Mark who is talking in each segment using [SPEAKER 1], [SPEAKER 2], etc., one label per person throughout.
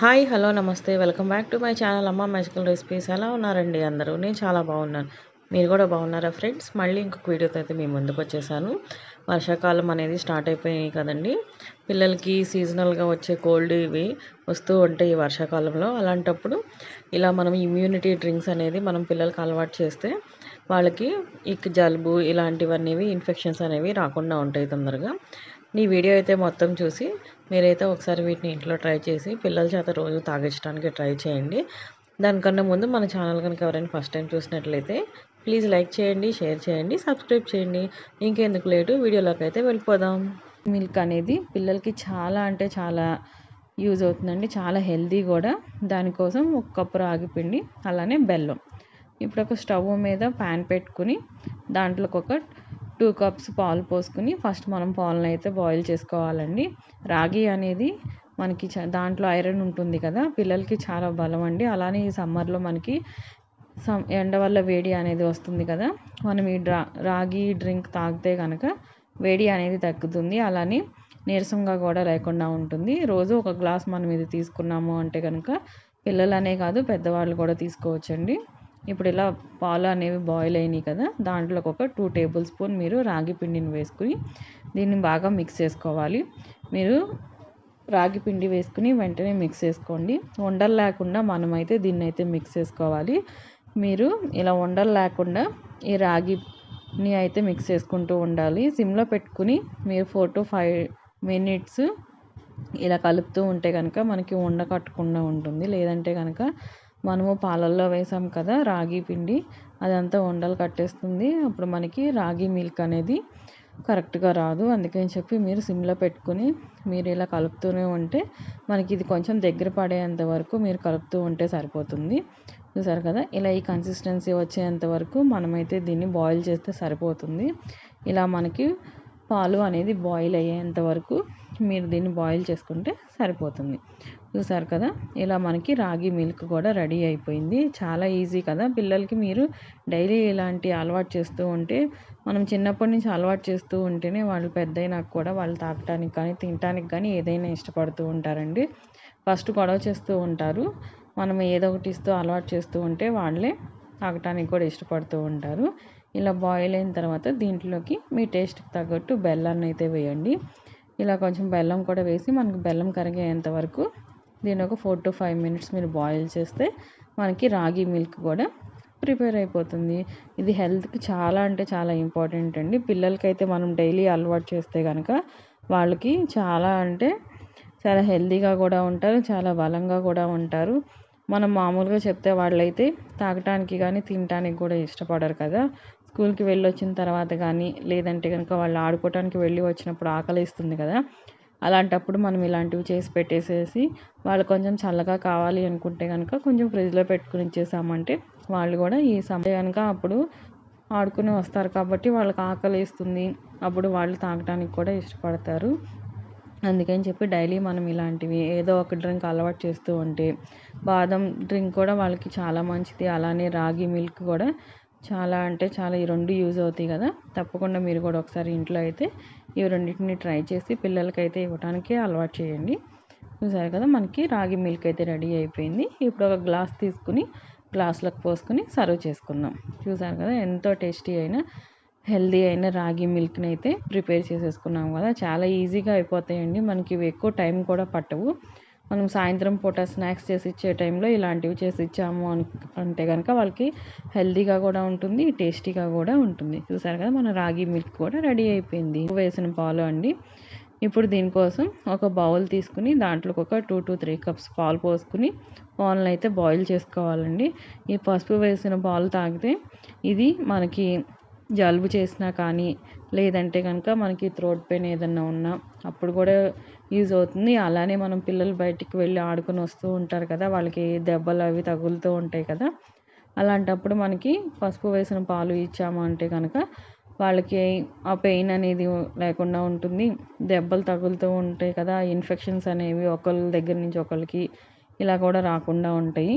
[SPEAKER 1] Hi hello నమస్తే. Welcome back to my channel. Amma magical recipes ఎలా ఉన్నారండి అందరూ? నేను చాలా బాగున్నాను. మీరు కూడా బాగున్నారా ఫ్రెండ్స్? మళ్ళీ ఇంకొక వీడియోతో అయితే మీ ముందుకు వచ్చేసాను. వర్షాకాలం అనేది స్టార్ట్ అయిపోయాయి కదండి. పిల్లలకి సీజనల్గా వచ్చే కోల్డ్ ఇవి వస్తూ ఉంటాయి ఈ వర్షాకాలంలో. అలాంటప్పుడు ఇలా మనం ఇమ్యూనిటీ డ్రింక్స్ అనేది మనం పిల్లలకి అలవాటు చేస్తే వాళ్ళకి ఇక జలుబు ఇలాంటివన్నీ ఇన్ఫెక్షన్స్ అనేవి రాకుండా ఉంటాయి తొందరగా. ఈ వీడియో అయితే మొత్తం చూసి మీరైతే ఒకసారి వీటిని ఇంట్లో ట్రై చేసి పిల్లల చేత రోజు తాగించడానికి ట్రై చేయండి. దానికన్నా ముందు మన ఛానల్ కనుక ఎవరైనా ఫస్ట్ టైం చూసినట్లయితే ప్లీజ్ లైక్ చేయండి షేర్ చేయండి సబ్స్క్రైబ్ చేయండి. ఇంకెందుకు లేటు? వీడియోలోకి అయితే వెళ్ళిపోదాం. మిల్క్ అనేది పిల్లలకి చాలా అంటే చాలా యూజ్ అవుతుందండి. చాలా హెల్దీ కూడా. దానికోసం ఒక కప్పు రాగి పిండి అలానే బెల్లం. ఇప్పుడు ఒక స్టవ్ మీద ప్యాన్ పెట్టుకుని దాంట్లోకి ఒక టూ కప్స్ పాలు పోసుకుని ఫస్ట్ మనం పాలను అయితే బాయిల్ చేసుకోవాలండి. రాగి అనేది మనకి దాంట్లో ఐరన్ ఉంటుంది కదా పిల్లలకి చాలా బలం అండి. అలానే ఈ సమ్మర్లో మనకి సమ్ ఎండ వల్ల వేడి అనేది వస్తుంది కదా మనం ఈ డ్రా రాగి డ్రింక్ తాగితే కనుక వేడి అనేది తగ్గుతుంది. అలానే నీరసంగా కూడా లేకుండా ఉంటుంది. రోజు ఒక గ్లాస్ మనం ఇది తీసుకున్నాము అంటే కనుక పిల్లలనే కాదు పెద్దవాళ్ళు కూడా తీసుకోవచ్చండి. ఇప్పుడు ఇలా పాలు అనేవి బాయిల్ అయినాయి కదా దాంట్లోకి ఒక టూ టేబుల్ స్పూన్ మీరు రాగి పిండిని వేసుకుని దీన్ని బాగా మిక్స్ చేసుకోవాలి. మీరు రాగి పిండి వేసుకుని వెంటనే మిక్స్ చేసుకోండి. ఉండలు లేకుండా మనమైతే దీన్ని అయితే మిక్స్ చేసుకోవాలి. మీరు ఇలా ఉండలు లేకుండా ఈ రాగిని అయితే మిక్స్ చేసుకుంటూ ఉండాలి. సిమ్లో పెట్టుకుని మీరు ఫోర్ టు ఫైవ్ మినిట్స్ ఇలా కలుపుతూ ఉంటే కనుక మనకి ఉండ కట్టకుండా ఉంటుంది. లేదంటే కనుక మనము పాలల్లో వేసాం కదా రాగి పిండి. అదంతా ఉండలు కట్టేస్తుంది. అప్పుడు మనకి రాగి మిల్క్ అనేది కరెక్ట్గా రాదు. అందుకని చెప్పి మీరు సిమ్లో పెట్టుకుని మీరు ఇలా కలుపుతూనే ఉంటే మనకి ఇది కొంచెం దగ్గర పడేంత వరకు మీరు కలుపుతూ ఉంటే సరిపోతుంది. చూసారు కదా? ఇలా ఈ కన్సిస్టెన్సీ వచ్చేంత వరకు మనమైతే దీన్ని బాయిల్ చేస్తే సరిపోతుంది. ఇలా మనకి పాలు అనేది బాయిల్ అయ్యేంత వరకు మీరు దీన్ని బాయిల్ చేసుకుంటే సరిపోతుంది. చూసారు కదా? ఇలా మనకి రాగి మిల్క్ కూడా రెడీ అయిపోయింది. చాలా ఈజీ కదా? పిల్లలకి మీరు డైలీ ఇలాంటి అలవాటు చేస్తూ ఉంటే మనం చిన్నప్పటి నుంచి అలవాటు చేస్తూ ఉంటేనే వాళ్ళు పెద్దయినాక కూడా వాళ్ళు తాగటానికి కానీ తినటానికి కానీ ఏదైనా ఇష్టపడుతూ ఉంటారండి. ఫస్ట్ గొడవ చేస్తూ ఉంటారు. మనం ఏదో ఒకటి ఇస్తూ అలవాటు చేస్తూ ఉంటే వాళ్ళే తాగటానికి కూడా ఇష్టపడుతూ ఉంటారు. ఇలా బాయిల్ అయిన తర్వాత దీంట్లోకి మీ టేస్ట్కి తగ్గట్టు బెల్లాన్ని అయితే వేయండి. ఇలా కొంచెం బెల్లం కూడా వేసి మనకు బెల్లం కరిగేంత వరకు దీని ఒక ఫోర్ టు ఫైవ్ మినిట్స్ మీరు బాయిల్ చేస్తే మనకి రాగి మిల్క్ కూడా ప్రిపేర్ అయిపోతుంది. ఇది హెల్త్కి చాలా అంటే చాలా ఇంపార్టెంట్ అండి. పిల్లలకైతే మనం డైలీ అలవాటు చేస్తే కనుక వాళ్ళకి చాలా అంటే చాలా హెల్తీగా కూడా ఉంటారు చాలా బలంగా కూడా ఉంటారు. మనం మామూలుగా చెప్తే వాళ్ళైతే తాగటానికి కానీ తినటానికి కూడా ఇష్టపడరు కదా. స్కూల్కి వెళ్ళి వచ్చిన తర్వాత కానీ లేదంటే కనుక వాళ్ళు ఆడుకోవటానికి వెళ్ళి వచ్చినప్పుడు ఆకలిస్తుంది కదా. అలాంటప్పుడు మనం ఇలాంటివి చేసి పెట్టేసేసి వాళ్ళు కొంచెం చల్లగా కావాలి అనుకుంటే కనుక కొంచెం ఫ్రిడ్జ్లో పెట్టుకుని ఇచ్చేసామంటే వాళ్ళు కూడా ఈ సమయానికి అప్పుడు ఆడుకుని వస్తారు కాబట్టి వాళ్ళకి ఆకలి వేస్తుంది. అప్పుడు వాళ్ళు తాగడానికి కూడా ఇష్టపడతారు. అందుకని చెప్పి డైలీ మనం ఇలాంటివి ఏదో ఒక డ్రింక్ అలవాటు చేస్తూ ఉంటే బాదం డ్రింక్ కూడా వాళ్ళకి చాలా మంచిది. అలానే రాగి మిల్క్ కూడా చాలా అంటే చాలా ఈ రెండు యూజ్ అవుతాయి కదా. తప్పకుండా మీరు కూడా ఒకసారి ఇంట్లో అయితే ఈ రెండింటిని ట్రై చేసి పిల్లలకైతే ఇవ్వడానికి అలవాటు చేయండి. చూసారు కదా మనకి రాగి మిల్క్ అయితే రెడీ అయిపోయింది. ఇప్పుడు ఒక గ్లాస్ తీసుకుని గ్లాస్లోకి పోసుకొని సర్వ్ చేసుకుందాం. చూసారు కదా ఎంతో టేస్టీ అయిన హెల్దీ అయిన రాగి మిల్క్ని అయితే ప్రిపేర్ చేసేసుకున్నాం కదా. చాలా ఈజీగా అయిపోతాయండి. మనకి ఇవి ఎక్కువ టైం కూడా పట్టవు. మనం సాయంత్రం పూట స్నాక్స్ చేసి ఇచ్చే టైంలో ఇలాంటివి చేసి ఇచ్చాము అంటే కనుక వాళ్ళకి హెల్తీగా కూడా ఉంటుంది టేస్టీగా కూడా ఉంటుంది. చూసారు కదా మన రాగి మిల్క్ కూడా రెడీ అయిపోయింది. వేసిన పాలు అండి. ఇప్పుడు దీనికోసం ఒక బౌల్ తీసుకుని దాంట్లోకి ఒక టూ టు త్రీ కప్స్ పాలు పోసుకుని పాలను అయితే బాయిల్ చేసుకోవాలండి. ఈ పసుపు వేసిన పాలు తాగితే ఇది మనకి జలుబు చేసినా కానీ లేదంటే కనుక మనకి థ్రోట్ పెయిన్ ఏదన్నా ఉన్నా అప్పుడు కూడా యూజ్ అవుతుంది. అలానే మనం పిల్లలు బయటికి వెళ్ళి ఆడుకుని వస్తూ ఉంటారు కదా వాళ్ళకి దెబ్బలు అవి తగులుతూ ఉంటాయి కదా. అలాంటప్పుడు మనకి పసుపు వేసిన పాలు ఇచ్చాము అంటే కనుక వాళ్ళకి ఆ పెయిన్ అనేది లేకుండా ఉంటుంది. దెబ్బలు తగులుతూ ఉంటాయి కదా ఇన్ఫెక్షన్స్ అనేవి ఒకళ్ళ దగ్గర నుంచి ఒకరికి ఇలా కూడా రాకుండా ఉంటాయి.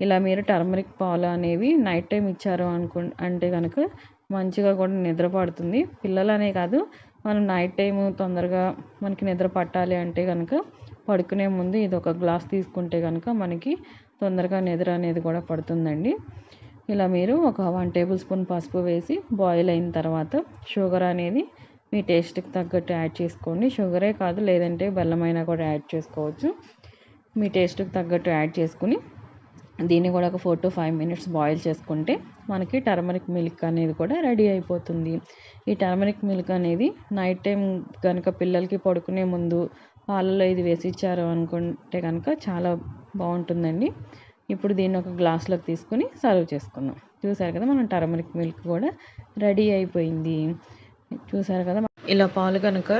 [SPEAKER 1] ఇలా మీరు టర్మరిక్ పాలు అనేవి నైట్ టైం ఇచ్చారు అనుకు అంటే కనుక మంచిగా కూడా నిద్ర పడుతుంది. పిల్లలనే కాదు మనం నైట్ టైము తొందరగా మనకి నిద్ర పట్టాలి అంటే కనుక
[SPEAKER 2] పడుకునే ముందు ఇది ఒక గ్లాస్ తీసుకుంటే కనుక మనకి తొందరగా నిద్ర అనేది కూడా పడుతుందండి. ఇలా మీరు ఒక వన్ టేబుల్ స్పూన్ పసుపు వేసి బాయిల్ అయిన తర్వాత షుగర్ అనేది మీ టేస్ట్కి తగ్గట్టు యాడ్ చేసుకోండి. షుగరే కాదు లేదంటే బెల్లమైనా కూడా యాడ్ చేసుకోవచ్చు. మీ టేస్ట్కి తగ్గట్టు యాడ్ చేసుకుని దీన్ని కూడా ఒక four to five minutes boil చేసుకుంటే మనకి టర్మరిక్ మిల్క్ అనేది కూడా రెడీ అయిపోతుంది. ఈ టర్మరిక్ మిల్క్ అనేది నైట్ టైం కనుక పిల్లలకి పడుకునే ముందు పాలలో ఇది వేసి ఇచ్చారు అనుకుంటే కనుక చాలా బాగుంటుందండి. ఇప్పుడు దీన్ని ఒక గ్లాస్లోకి తీసుకుని సర్వ్ చేసుకుందాం. చూసారు కదా మనం టర్మరిక్ మిల్క్ కూడా రెడీ అయిపోయింది. చూసారు కదా? ఇలా పాలు కనుక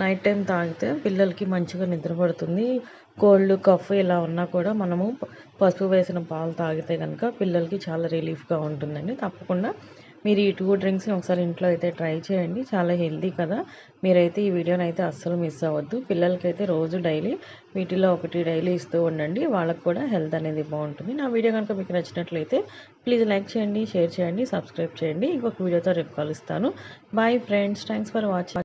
[SPEAKER 2] నైట్ టైం తాగితే పిల్లలకి మంచిగా నిద్ర పడుతుంది. కోల్డ్ కఫ్ ఇలా ఉన్నా కూడా మనము పసుపు వేసిన పాలు తాగితే కనుక పిల్లలకి చాలా రిలీఫ్గా ఉంటుందండి. తప్పకుండా మీరు ఈ టూ డ్రింక్స్ని ఒకసారి ఇంట్లో అయితే ట్రై చేయండి. చాలా హెల్తీ కదా. మీరైతే ఈ వీడియోని అయితే అస్సలు మిస్ అవ్వద్దు. పిల్లలకైతే రోజు డైలీ వీటిలో ఒకటి డైలీ ఇస్తూ ఉండండి. వాళ్ళకు కూడా హెల్త్ అనేది బాగుంటుంది. నా వీడియో కనుక మీకు నచ్చినట్లయితే ప్లీజ్ లైక్ చేయండి షేర్ చేయండి సబ్స్క్రైబ్ చేయండి. ఇంకొక వీడియోతో రేపు కలుస్తాను. Bye friends thanks for watching